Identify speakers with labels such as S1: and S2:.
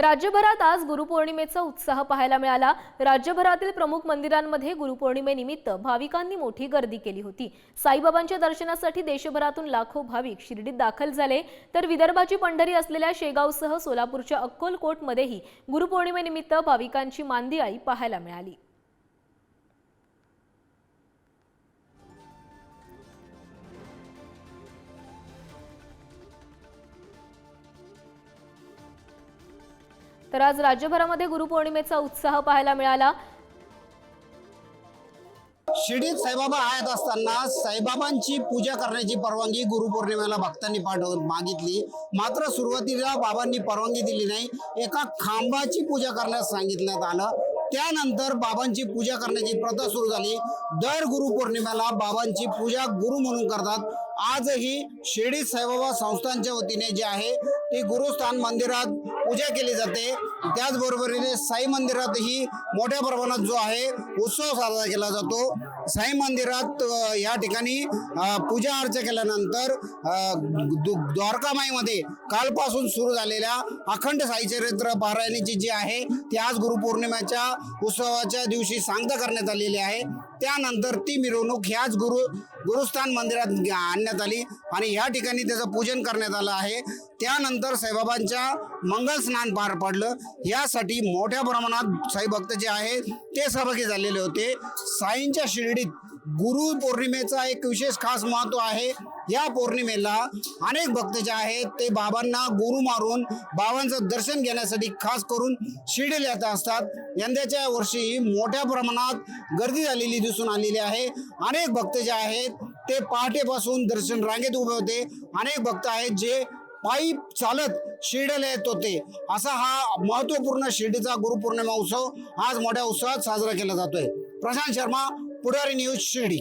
S1: राज्यभरात आज गुरुपौर्णिमेचा उत्साह पाहायला मिळाला. राज्यभरातील प्रमुख मंदिरांमध्ये गुरुपौर्णिमेनिमित्त भाविकांनी मोठी गर्दी केली होती. साईबाबांच्या दर्शनासाठी देशभरातून लाखो भाविक शिर्डीत दाखल झाले. तर विदर्भाची पंढरी असलेल्या शेगावसह सोलापूरच्या अक्कोलकोटमध्येही गुरुपौर्णिमेनिमित्त भाविकांची मांदियाळी पाहायला मिळाली. तर आज राज्यभरामध्ये गुरुपौर्णिमेचा उत्साह पाहायला मिळाला.
S2: शिर्डीत साईबाबा आयात असताना साईबाबांची पूजा करण्याची परवानगी गुरुपौर्णिमेला भक्तांनी पाठव मागितली. मात्र सुरुवातीला बाबांनी परवानगी दिली नाही. एका खांबाची पूजा करण्यास सांगितण्यात आलं. त्यानंतर बाबांची पूजा करण्याची प्रथा सुरू झाली. दर गुरुपौर्णिमेला बाबांची पूजा गुरु म्हणून करतात. आजही शिर्डी साईबाबा संस्थांच्या वतीने जे आहे ती गुरुस्थान मंदिरात पूजा केली जाते. त्याचबरोबरीने साई मंदिरातही मोठ्या प्रमाणात जो आहे उत्सव साजरा केला जातो. साई मंदिरात या ठिकाणी पूजा अर्चा केल्यानंतर दु- द्वारकामाईमध्ये कालपासून सुरू झालेल्या अखंड साई चरित्र पारायणाची जी आहे ती आज गुरुपौर्णिमेच्या उत्सवाच्या दिवशी सांगता करण्यात आलेली आहे. त्यानंतर ती मिरवणूक ह्याच गुरु गुरुस्थान मंदिरात आणण्यात आली आणि या ठिकाणी त्याचं पूजन करण्यात आलं आहे. त्यानंतर साईबाबांच्या मंगल स्नान पार पडलं. यासाठी मोठ्या प्रमाणात साई भक्त जे आहेत ते सहभागी झालेले होते. साईंच्या शिर्डीत गुरु पौर्णिमेचा एक विशेष खास महत्त्व आहे. या पौर्णिमेला अनेक भक्त जे आहेत ते बाबांना गुरु मारून बाबांचं दर्शन घेण्यासाठी खास करून शिर्डीला येत असतात. यंदाच्या वर्षी मोठ्या प्रमाणात गर्दी झालेली दिसून आलेली आहे. अनेक भक्त जे आहेत ते पहाटेपासून दर्शन रांगेत उभे होते. अनेक भक्त आहेत जे पायी चालत शिर्डीला येत होते. असा हा महत्त्वपूर्ण शिर्डीचा गुरुपौर्णिमा उत्सव आज मोठ्या उत्सवात साजरा केला जातोय. प्रशांत शर्मा पुढारी न्यूज शिर्डी.